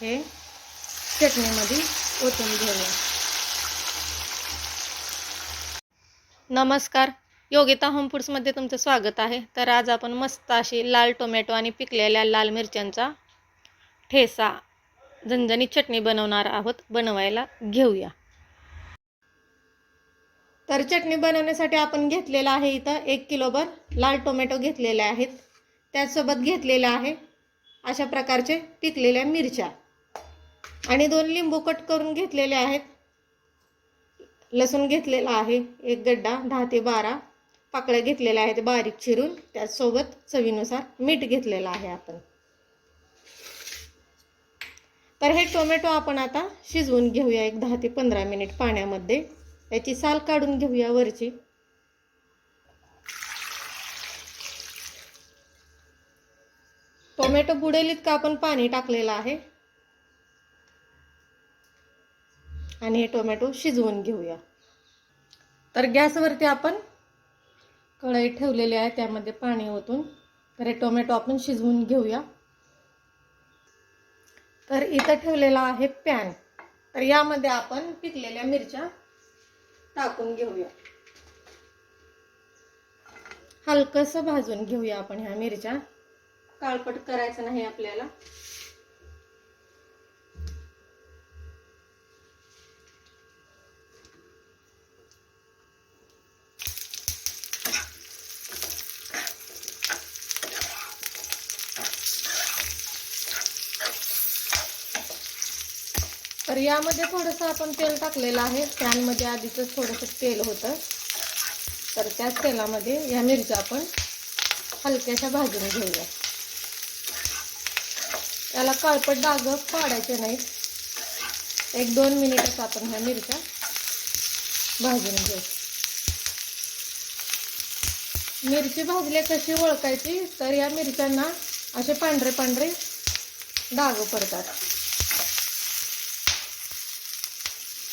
हे चटणीमध्ये ओतून घेऊया नमस्कार. योगिता होम फूड्समध्ये तुमचं स्वागत आहे. तर आज आपण मस्त अशी लाल टोमॅटो आणि पिकलेल्या लाल मिरच्यांचा ठेसा झणझणीत चटणी बनवणार आहोत. बनवायला घेऊया. तर चटणी बनवण्यासाठी आपण घेतलेला आहे इथं एक किलोभर लाल टोमॅटो घेतलेले आहेत. त्याचसोबत घेतलेलं आहे अशा प्रकारचे पिकलेल्या मिरच्या. आणि दोन लिंबू कट करून घेतलेले आहेत. लसूण घेतलेला आहे एक गड्डा दहा ते बारा. पाकळ्या घेतलेल्या आहेत बारीक चिरून. त्यासोबत चवीनुसार मीठ घेतलेलं आहे आपण. तर हे टोमॅटो आपण आता शिजवून घेऊया एक दहा ते पंधरा मिनिट पाण्यामध्ये. याची साल काढून घेऊया वरची. टोमॅटो बुडेल इतकं आपण पाणी टाकलेलं आहे. आणि हे टोमॅटो शिजवून घेऊया. तर गॅसवरती आपण कढई ठेवलेली आहे त्यामध्ये पाणी ओतून. तर हे टोमॅटो आपण शिजवून घेऊया. तर इथं ठेवलेला आहे पॅन. तर यामध्ये आपण पिकलेल्या मिरच्या टाकून घेऊया. हलकंसं भाजून घेऊया आपण ह्या मिरच्या. काळपट करायचं नाही आपल्याला. तर यामध्ये थोडंसं आपण तेल टाकलेलं आहे. पॅनमध्ये आधीच थोडंसं तेल होतं. तर त्याच तेलामध्ये या मिरच्या आपण हलक्याशा भाजून घेऊया. त्याला काळपट डाग पाडायचे नाहीत. एक दोन मिनिटच आपण ह्या मिरच्या भाजून घेऊ. मिरची भाजले कशी ओळखायची? तर या मिरच्यांना असे पांढरे पांढरे डाग पडतात.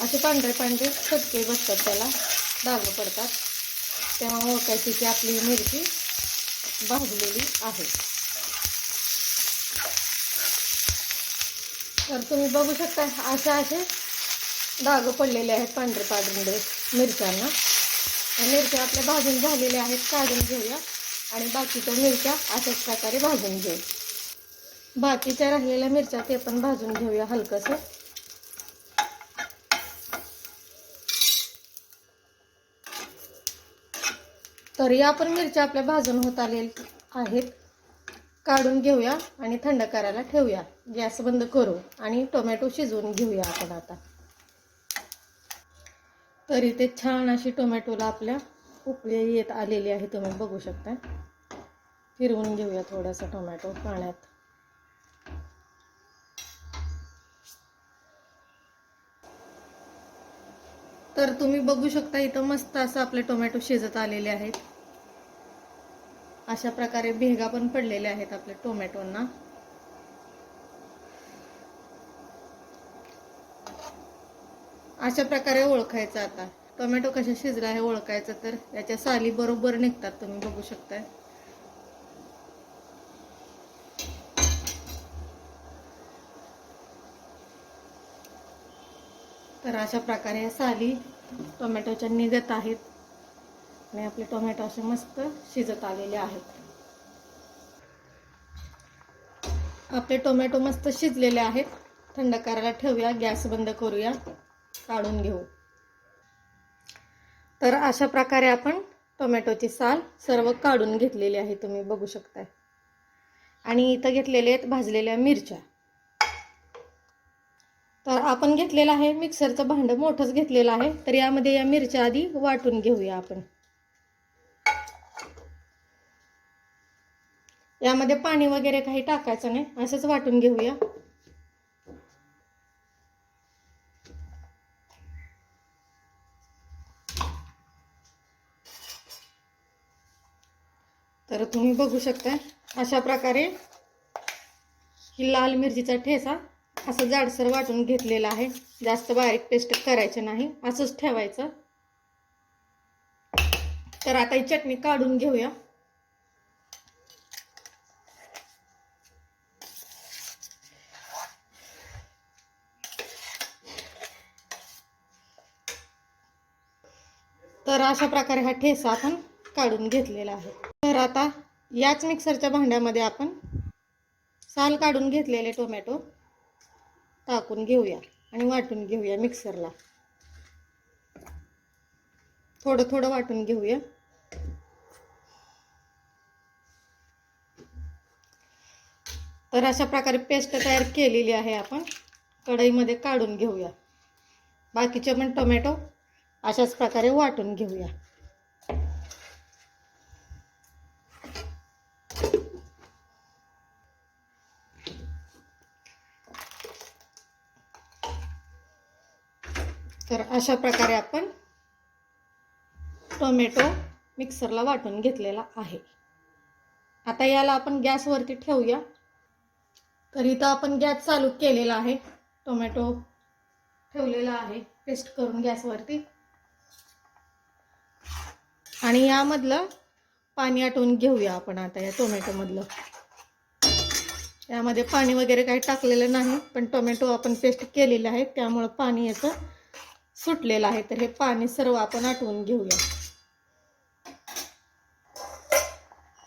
असे पांढरे पांढरे खटके बसतात त्याला. डाग पडतात. तेव्हा ओळखायची की आपली मिरची भाजलेली आहे. तर तुम्ही बघू शकता असे असे डाग पडलेले आहेत पांढरे पांढरे मिरच्यांना. मिरच्या आपल्या भाजून झालेल्या आहेत काढून घेऊया. आणि बाकीच्या मिरच्या अशाच प्रकारे भाजून घेऊ. बाकीच्या राहिलेल्या मिरच्या ते पण भाजून घेऊया हलकंसं. तर या पण मिरच्या आपल्या भाजून होत आलेल्या आहेत. काढून घेऊया आणि थंड करायला ठेवूया. गॅस बंद करू आणि टोमॅटो शिजवून घेऊया आपण आता. तर इथे छान अशी टोमॅटोला आपल्या उकळी येत आलेली आहे तुम्ही बघू शकता. फिरवून घेऊया थोडासा टोमॅटो पाण्यात. तर तुम्ही बघू शकता इथं मस्त असं आपले टोमॅटो शिजत आलेले आहेत. अशा प्रकारे भेगा पण पडलेल्या आहेत आपल्या टोमॅटोंना. अशा प्रकारे ओळखायचं आता. टोमॅटो कशा शिजला आहे ओळखायचं तर याच्या साली बरोबर निघतात तुम्ही बघू शकताय. तर अशा प्रकारे साली टोमॅटोच्या निघत आहेत. आणि आपले टोमॅटो असे मस्त शिजत आलेले आहेत. आपले टोमॅटो मस्त शिजलेले आहेत. थंड करायला ठेवूया गॅस बंद करूया काढून घेऊ. तर अशा प्रकारे आपण टोमॅटोची साल सर्व काढून घेतलेली आहे तुम्ही बघू शकताय. आणि इथं घेतलेले आहेत भाजलेल्या मिरच्या. तर आपण घेतलेलं आहे मिक्सरचं भांडं मोठंच घेतलेलं आहे तर यामध्ये या मिरच्या आधी वाटून घेऊया आपण. यामध्ये पाणी वगैरे काही टाकायचं नाही. असंच वाटून घेऊया. तर तुम्ही बघू शकता अशा प्रकारे ही लाल मिरचीचा ठेसा असं जाडसर वाटून घेतलेला आहे. जास्त बारीक पेस्ट करायचं नाही असंच ठेवायचं. तर आता ही चटणी काढून घेऊया. तर अशा प्रकारे हा ठेसा आपण काढून घेतलेला आहे. तर आता याच मिक्सरच्या भांड्यामध्ये आपण साल काढून घेतलेले टोमॅटो टाकून घेऊया आणि वाटून घेऊया मिक्सरला. थोडं थोडं वाटून घेऊया. तर अशा प्रकारे पेस्ट तयार केलेली आहे आपण. कढईमध्ये काढून घेऊया. बाकीचे पण टोमॅटो अशाच प्रकारे वाटून घेऊया. तर अशा प्रकारे आपण टोमॅटो मिक्सरला वाटून घेतलेला आहे. आता याला आपण गॅसवरती ठेवूया. तर इथं आपण गॅस चालू केलेला आहे. टोमॅटो ठेवलेला आहे. पेस्ट करून गॅसवरती. आणि यामधलं पाणी आटवून घेऊया आपण आता या टोमॅटोमधलं. यामध्ये पाणी वगैरे काही टाकलेलं नाही पण टोमॅटो आपण पेस्ट केलेलं आहे त्यामुळं पाणी याचं सुटलेलं आहे. तर हे पाणी सर्व आपण आटवून घेऊया.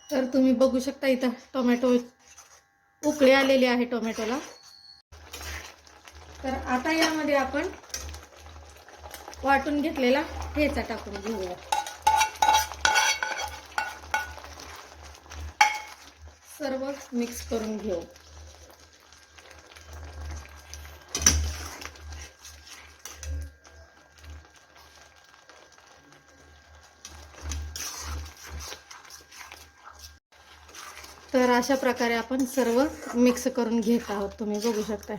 तर तुम्ही बघू शकता इथं टोमॅटो उकळे आलेले आहे टोमॅटोला. तर आता यामध्ये आपण वाटून घेतलेला ठेचा टाकून घेऊया. सर्व मिक्स करून घेऊ. तर अशा प्रकारे आपण सर्व मिक्स करून घेत आहोत. तुम्ही बघू शकताय.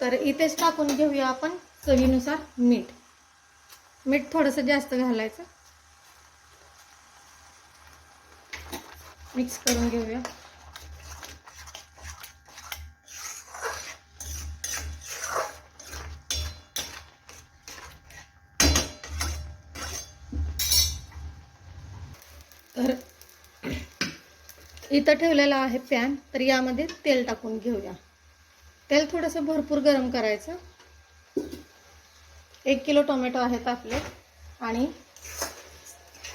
तर इथेच टाकून घेऊया आपण चवीनुसार मीठ. मीठ थोडंसं जास्त घालायचं. मिक्स करून घेऊया तर इथं ठेवलेला आहे पॅन तर यामध्ये तेल टाकून घेऊया. तेल थोडंसं भरपूर गरम करायचं. एक किलो टोमॅटो आहेत आपले आणि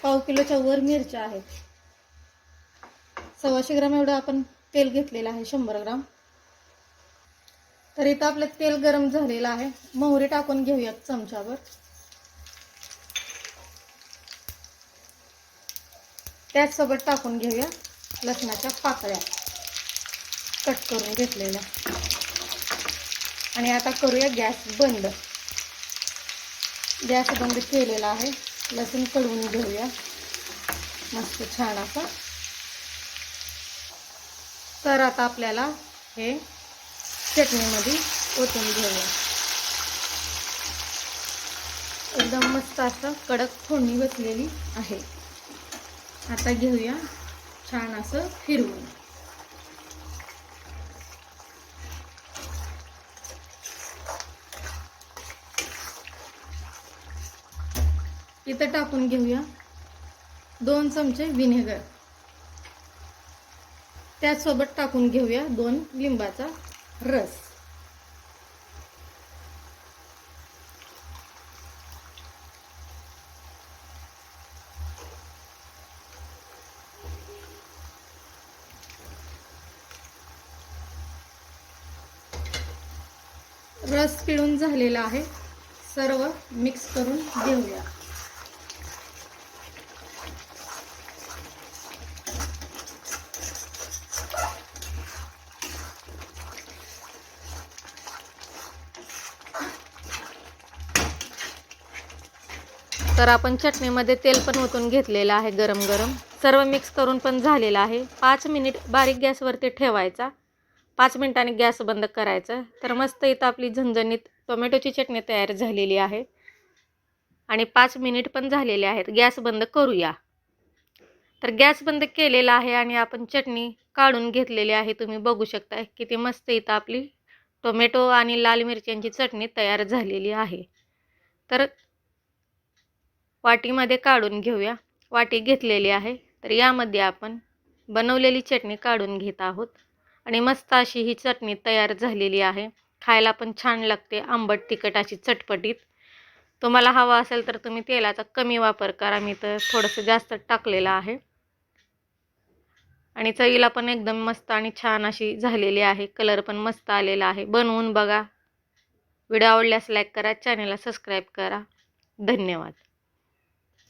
पाव किलोच्या वर मिरच्या आहेत. सव्वाशे ग्राम एवढं आपण तेल घेतलेलं आहे शंभर ग्राम. तर इथं आपलं तेल गरम झालेलं आहे. मोहरी टाकून घेऊयात चमच्यावर. त्याचसोबत टाकून घेऊया लसणाच्या पाकळ्या. कट करून घेतलेल्या. आणि आता करूया गॅस बंद. गॅस बंद केलेला आहे. लसूण कडवून घेऊया. मस्त छान असं. तर आता आपल्याला हे चटणीमध्ये ओतून घेऊया. एकदम मस्त असं कडक फोडणी बसलेली आहे. आता घेऊया छान असं फिरवून. इथं टाकून घेऊया दोन चमचे व्हिनेगर त्याचसोबत टाकून घेऊया दोन लिंबाचा रस. रस पिळून झालेला आहे. सर्व मिक्स करून घेऊया. तर आपण चटणीमध्ये तेल पण ओतून घेतलेलं आहे गरम गरम. सर्व मिक्स करून पण झालेलं आहे. पाच मिनिट बारीक गॅसवरती ठेवायचा. पाच मिनिटांनी गॅस बंद करायचा. तर मस्त इथं आपली झणझणीत टोमॅटोची चटणी तयार झालेली आहे. आणि पाच मिनिट पण झालेले आहेत. गॅस बंद करूया. तर गॅस बंद केलेला आहे आणि आपण चटणी काढून घेतलेली आहे. तुम्ही बघू शकता किती मस्त इथं आपली टोमॅटो आणि लाल मिरच्यांची चटणी तयार झालेली आहे. तर वाटीमध्ये काढून घेऊया. वाटी घेतलेली आहे. तर यामध्ये आपण बनवलेली चटणी काढून घेत आहोत. आणि मस्त अशी ही चटणी तयार झालेली आहे. खायला पण छान लागते आंबट तिखट अशी चटपटीत. तुम्हाला हवा असेल तर तुम्ही तेलाचा कमी वापर करा. मी तर थोडंसं जास्त टाकलेलं आहे. आणि चवीला पण एकदम मस्त आणि छान अशी झालेली आहे. कलर पण मस्त आलेला आहे. बनवून बघा. व्हिडिओ आवडल्यास लाईक करा. चॅनलला सबस्क्राईब करा. धन्यवाद.